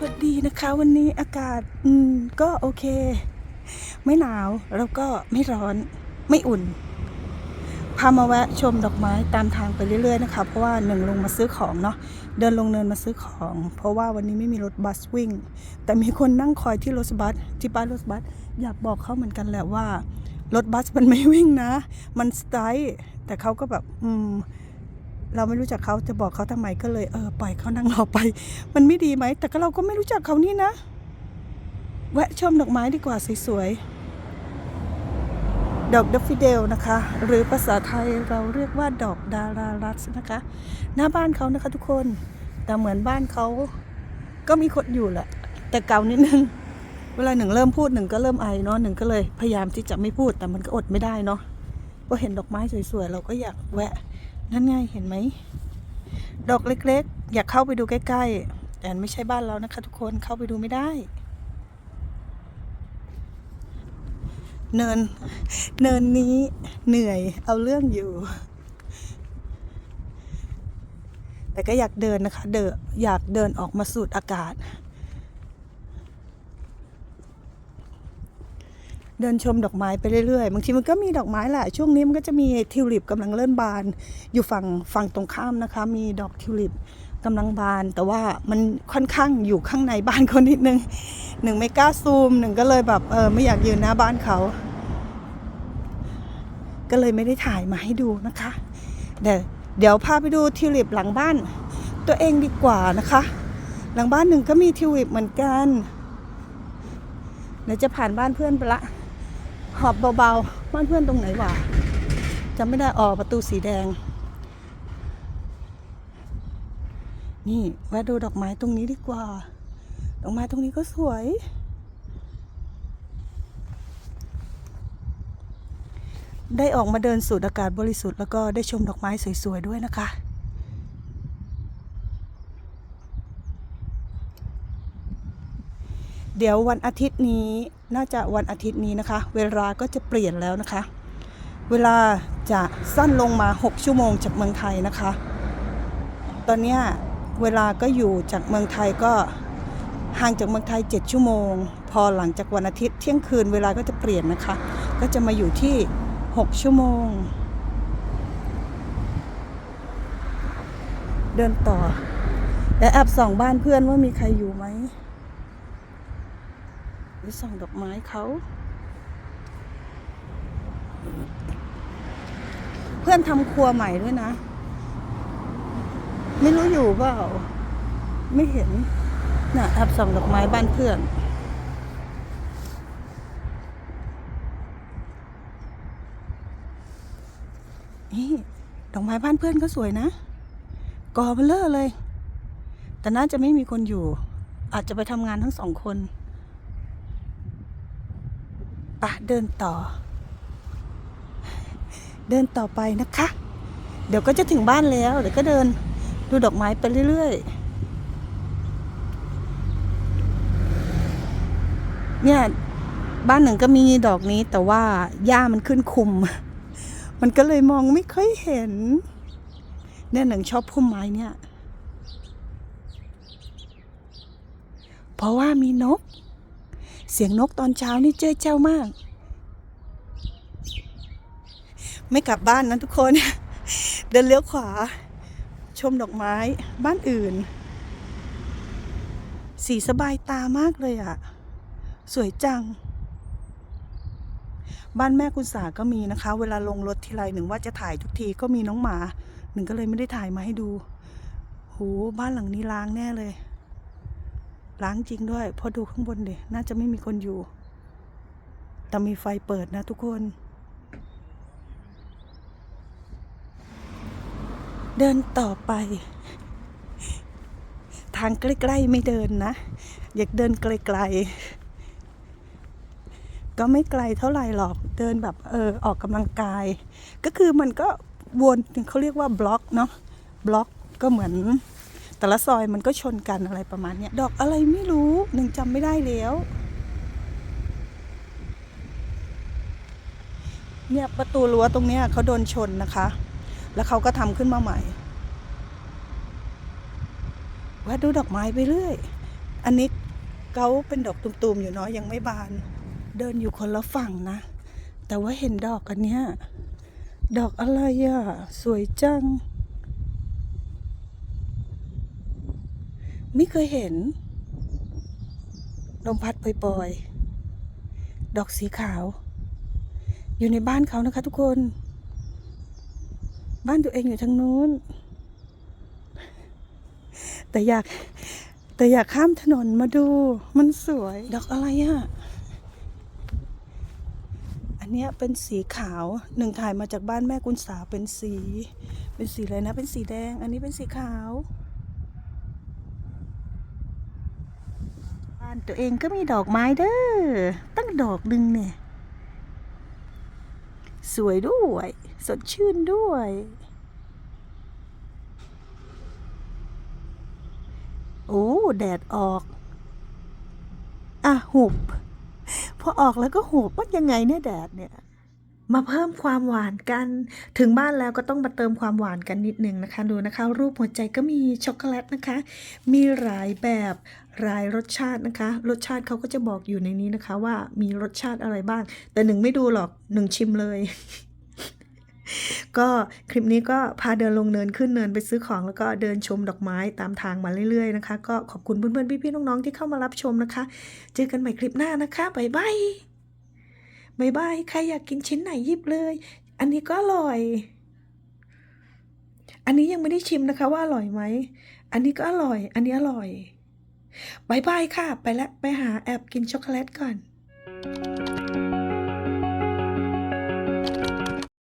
สวัสดีนะคะวันนี้อากาศอืมก็โอเค ไม่หนาวแล้วก็ไม่ร้อนไม่อุ่น พามาแวะชมดอกไม้ตามทางไปเรื่อยๆนะคะ เพราะว่าหนึ่งลงมาซื้อของเนาะเดินลงเนินมาซื้อของ เพราะว่าวันนี้ไม่มีรถบัสวิ่ง แต่มีคนนั่งคอยที่รถบัสที่ป้ายรถบัสอยากบอกเขาเหมือนกันแหละว่ารถบัสมันไม่วิ่งนะ มันสไตล์แต่เขาก็แบบอืม เราไม่รู้จักเขาจะบอกเขาทำไมก็เลยเออปล่อยเขานั่งรอไป มันไม่ดีไหม แต่ก็เราก็ไม่รู้จักเขานี่นะ แวะชมดอกไม้ดีกว่าสวยๆ ดอกดัฟฟิเดลนะคะ หรือภาษาไทยเราเรียกว่าดอกดารารัสนะคะ หน้าบ้านเขานะคะทุกคน แต่เหมือนบ้านเขาก็มีคนอยู่แหละ แต่เก่านิดนึง เวลาหนึ่งเริ่มพูดหนึ่งก็เริ่มไอเนาะหนึ่งก็เลยพยายามที่จะไม่พูดแต่มันก็อดไม่ได้เนาะพอเห็นดอกไม้สวยๆเราก็อยากแวะ นั่นไงเห็นไหม ดอกเล็กๆ อยากเข้าไปดูใกล้ๆ แต่ไม่ใช่บ้านเรานะคะ ทุกคนเข้าไปดูไม่ได้ เนิน เนินนี้เหนื่อยเอาเรื่องอยู่ แต่ก็อยากเดินนะคะ เดนอยากเดินออกมาสูดอากาศ เดินชมดอกไม้ไปเรื่อยๆ บางทีมันก็มีดอกไม้แหละ ช่วงนี้มันก็จะมีทิวลิปกำลังเริ่มบาน อยู่ฝั่งฝั่งตรงข้ามนะคะ มีดอกทิวลิปกำลังบาน แต่ว่ามันค่อนข้างอยู่ข้างในบ้านเขานิดนึงหนึ่งไม่กล้าซูมหนึ่งก็เลยแบบเออไม่อยากยืนหน้าบ้านเขา ก็เลยไม่ได้ถ่ายมาให้ดูนะคะเดี๋ยวเดี๋ยวพาไปดูทิวลิปหลังบ้าน ตัวเองดีกว่านะคะ หลังบ้านหนึ่งก็มีทิวลิปเหมือนกันเดี๋ยวจะผ่านบ้านเพื่อนไปละ หอบเบาๆบ้านเพื่อนตรงไหนวะจำไม่ได้ออกประตูสีแดง นี่แวะดูดอกไม้ตรงนี้ดีกว่า ดอกไม้ตรงนี้ก็สวย ได้ออกมาเดินสูดอากาศบริสุทธิ์แล้วก็ได้ชมดอกไม้สวยๆด้วยนะคะเดี๋ยววันอาทิตย์นี้ น่าจะวันอาทิตย์นี้นะคะ เวลาก็จะเปลี่ยนแล้วนะคะ เวลาจะสั้นลงมา 6 ชั่วโมงจากเมืองไทยนะคะ ตอนนี้เวลาก็อยู่จากเมืองไทยก็ห่างจากเมืองไทย 7 ชั่วโมง พอหลังจากวันอาทิตย์เที่ยงคืนเวลาก็จะเปลี่ยนนะคะ ก็จะมาอยู่ที่ 6 ชั่วโมง เดินต่อ และแอบส่องบ้านเพื่อนว่ามีใครอยู่ไหม ไปส่องดอกไม้เขา เพื่อนทำครัวใหม่ด้วยนะ ไม่รู้อยู่เปล่า ไม่เห็นน่ะแอบส่องดอกไม้บ้านเพื่อนนี่ดอกไม้บ้านเพื่อนก็สวยนะกอเบลเลอร์เลย แต่น่าจะไม่มีคนอยู่ อาจจะไปทำงานทั้งสองคน ปะเดินต่อ เดินต่อไปนะคะ เดี๋ยวก็จะถึงบ้านแล้ว เดี๋ยวก็เดินดูดอกไม้ไปเรื่อยๆ เนี่ยบ้านหนึ่งก็มีดอกนี้แต่ว่าหญ้ามันขึ้นคุม มันก็เลยมองไม่ค่อยเห็น เนี่ยหนึ่งชอบพุ่มไม้เนี่ย เพราะว่ามีนก เสียงนกตอนเช้านี่เจ้ยเจ้ามาก ไม่กลับบ้านนะทุกคน เดินเลี้ยวขวา ชมดอกไม้บ้านอื่น สีสบายตามากเลยอะสวยจัง บ้านแม่คุณสาก็มีนะคะ เวลาลงรถทีไรหนึ่งว่าจะถ่ายทุกทีก็มีน้องหมา หนึ่งก็เลยไม่ได้ถ่ายมาให้ดู โห บ้านหลังนี้ล้างแน่เลย ล้างจริงด้วยพอดูข้างบนเดน่าจะไม่มีคนอยู่ แต่มีไฟเปิดนะทุกคน เดินต่อไป ทางใกล้ๆไม่เดินนะ อยากเดินไกลๆ ก็ไม่ไกลเท่าไหร่หรอกเดินแบบเออออกกำลังกาย ก็คือมันก็วนเขาเรียกว่าบล็อกเนาะบล็อกก็เหมือน แต่ละซอยมันก็ชนกันอะไรประมาณเนี้ยดอกอะไรไม่รู้หนึ่งจำไม่ได้แล้วเนี่ยประตูรั้วตรงเนี้ยเขาโดนชนนะคะ แล้วเขาก็ทำขึ้นมาใหม่แวะดูดอกไม้ไปเรื่อย อันนี้เกาเป็นดอกตุ่มๆอยู่เนาะยังไม่บาน เดินอยู่คนละฝั่งนะ แต่ว่าเห็นดอกอันเนี้ยดอกอะไรอะสวยจัง ไม่เคยเห็น ลมพัดปล่อยๆ ดอกสีขาว อยู่ในบ้านเขานะคะทุกคน บ้านตัวเองอยู่ทางนู้น แต่อยาก แต่อยากข้ามถนนมาดู มันสวย ดอกอะไรอะ่ะ อันเนี้ยเป็นสีขาว หนึ่งถ่ายมาจากบ้านแม่กุณสาเป็นสี เป็นสีอะไรนะ เป็นสีแดง อันนี้เป็นสีขาวานตัวเองก็มีดอกไม้เด้อ ตั้งดอกหนึ่งเนี่ย สวยด้วย สดชื่นด้วย โอ้ แดดออก อะหุบ พอออกแล้วก็หุบว่ายังไงเนี่ยแดดเนี่ย มาเพิ่มความหวานกัน ถึงบ้านแล้วก็ต้องมาเติมความหวานกันนิดนึงนะคะ ดูนะคะ รูปหัวใจก็มีช็อกโกแลตนะคะ มีหลายแบบหลายรสชาตินะคะ รสชาติเขาก็จะบอกอยู่ในนี้นะคะ ว่ามีรสชาติอะไรบ้าง แต่หนึ่งไม่ดูหรอกหนึ่งชิมเลยก็คลิปนี้ก็พาเดินลงเนินขึ้นเนินไปซื้อของแล้วก็เดินชมดอกไม้ตามทางมาเรื่อยๆนะคะ ก็ขอบคุณเพื่อนๆพี่ๆน้องๆที่เข้ามารับชมนะคะ เจอกันใหม่คลิปหน้านะคะบ๊ายบาย บายบายใครอยากกินชิ้นไหนยิบเลย อันนี้ก็อร่อย อันนี้ยังไม่ได้ชิมนะคะว่าอร่อยไหม อันนี้ก็อร่อย อันนี้อร่อยบายบายค่ะ ไปแล้วไปหาแอบกินช็อกโกแลตก่อน